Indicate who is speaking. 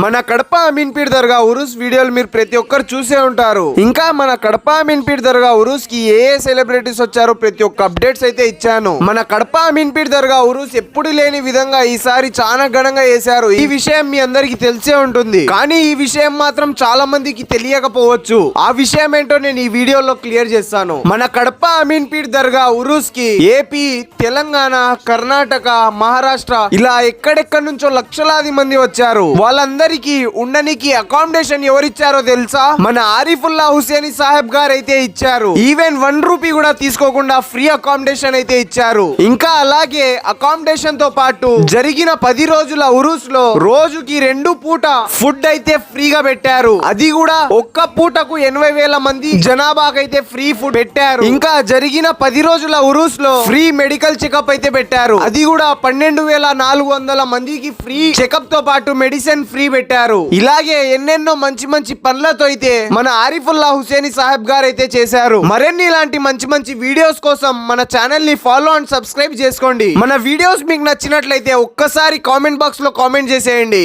Speaker 1: మన కడప అమీన్పీర్ దర్గా ఉరుస్ వీడియోలు మీరు ప్రతి ఒక్కరు చూసే ఉంటారు. ఇంకా మన కడప అమీన్పీర్ దర్గా ఉరుస్కి ఏ సెలబ్రిటీస్ వచ్చారో ప్రతి ఒక్క అప్డేట్స్ అయితే ఇచ్చాను. మన కడప అమీన్పీర్ దర్గా ఉరుస్ ఎప్పుడు లేని విధంగా ఈసారి చాలా ఘనంగా వేశారు. ఈ విషయం మీ అందరికి తెలిసే ఉంటుంది. కానీ ఈ విషయం మాత్రం చాలా మందికి తెలియకపోవచ్చు. ఆ విషయం ఏంటో నేను ఈ వీడియోలో క్లియర్ చేస్తాను. మన కడప అమీన్పీర్ దర్గా ఉరుస్కి ఏపీ తెలంగాణ కర్ణాటక మహారాష్ట్ర ఇలా ఎక్కడెక్కడి నుంచో లక్షలాది మంది వచ్చారు. వాళ్ళందరూ వాళ్ళందరికీ ఉండనికి అకామిడేషన్ ఎవరిచ్చారో తెలుసా? మన ఆరిఫుల్లా హుసేని సాహెబ్ గారు అయితే ఇచ్చారు. ఈవెన్ వన్ రూపీ కూడా తీసుకోకుండా ఫ్రీ అకామిడేషన్ అయితే ఇచ్చారు. ఇంకా అలాగే అకామిడేషన్తో పాటు జరిగిన పది రోజుల ఉరుస్లో రోజుకి రెండు పూట ఫుడ్ అయితే ఫ్రీగా పెట్టారు. అది కూడా ఒక్క పూటకు ఎనభై వేల మంది జనాభాకైతే ఫ్రీ ఫుడ్ పెట్టారు. ఇంకా జరిగిన పది రోజుల ఉరుస్లో ఫ్రీ మెడికల్ చెకప్ అయితే పెట్టారు. అది కూడా పన్నెండు వేల నాలుగు వందల మందికి ఫ్రీ చెకప్తో పాటు మెడిసిన్ ఫ్రీ పెట్టారు. ఇలాగే ఎన్నెన్నో మంచి మంచి పనులతో అయితే మన ఆరిఫుల్లా హుసేని సాహెబ్ గారు అయితే చేశారు. మరిన్ని ఇలాంటి మంచి మంచి వీడియోస్ కోసం మన ఛానల్ని ఫాలో అండ్ సబ్స్క్రైబ్ చేసుకోండి. మన వీడియోస్ మీకు నచ్చినట్లయితే ఒక్కసారి కామెంట్ బాక్స్లో కామెంట్ చేసేయండి.